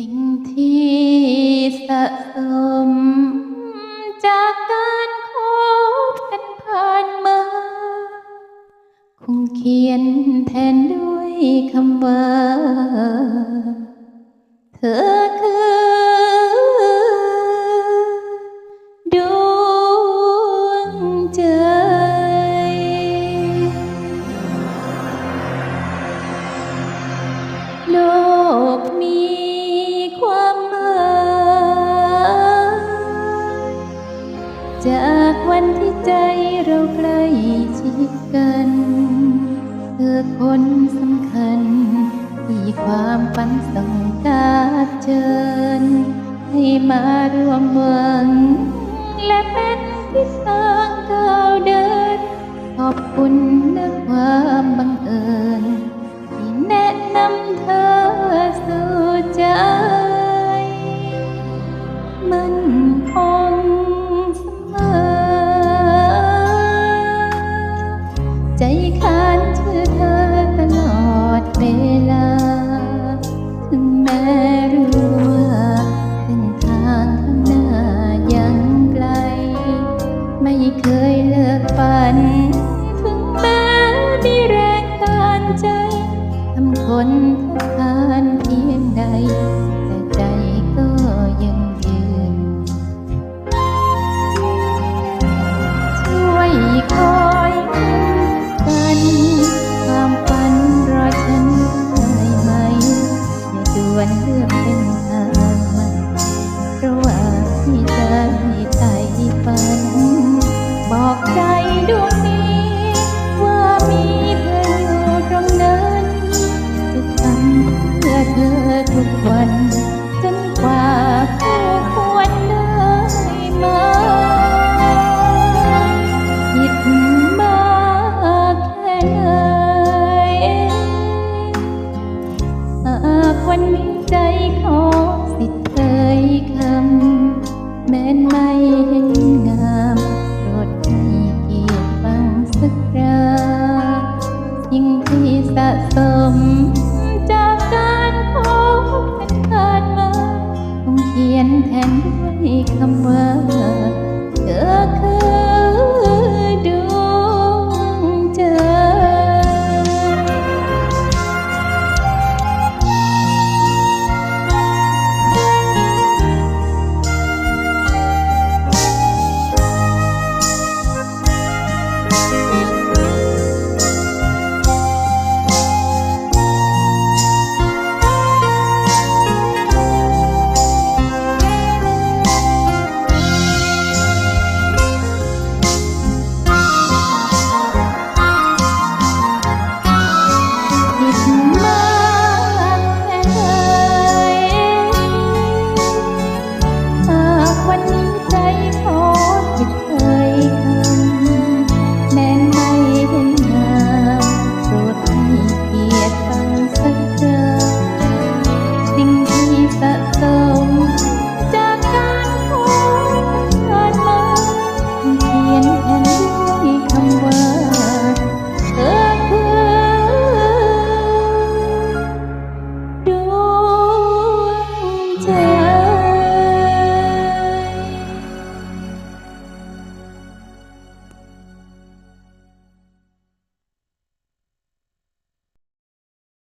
สิ่งที่สะสม จากการคบกันผ่านมา คงเขียนแทนด้วยคำว่า จากวันที่ใจเราใกล้ชิดกัน เธอคนสำคัญ ที่ความฝันส่งการเชิญ ให้มาร่วมหวังและเป็นที่สร้างก้าวเดิน ขอบคุณนะความบังเอิญ เคยเลิกฝัน ถึงแม้มีแรงกานใจทำคนทุกทานเพียงใด แต่ใจก็ยังยืน ช่วยคอยกัน ความฝันรอฉันได้ไหมอย่าด่วนเลือกเส้นทาง บอกใจดวงนี้ว่ามีเธออยู่ตรงนั้นจะทำเพื่อเธอทุกวันจนกว่าคู่ควรได้มาผิดมากแค่ไหนหากวันนี้ใจขอสิทธิ์เอ่ยคำแม้นไม่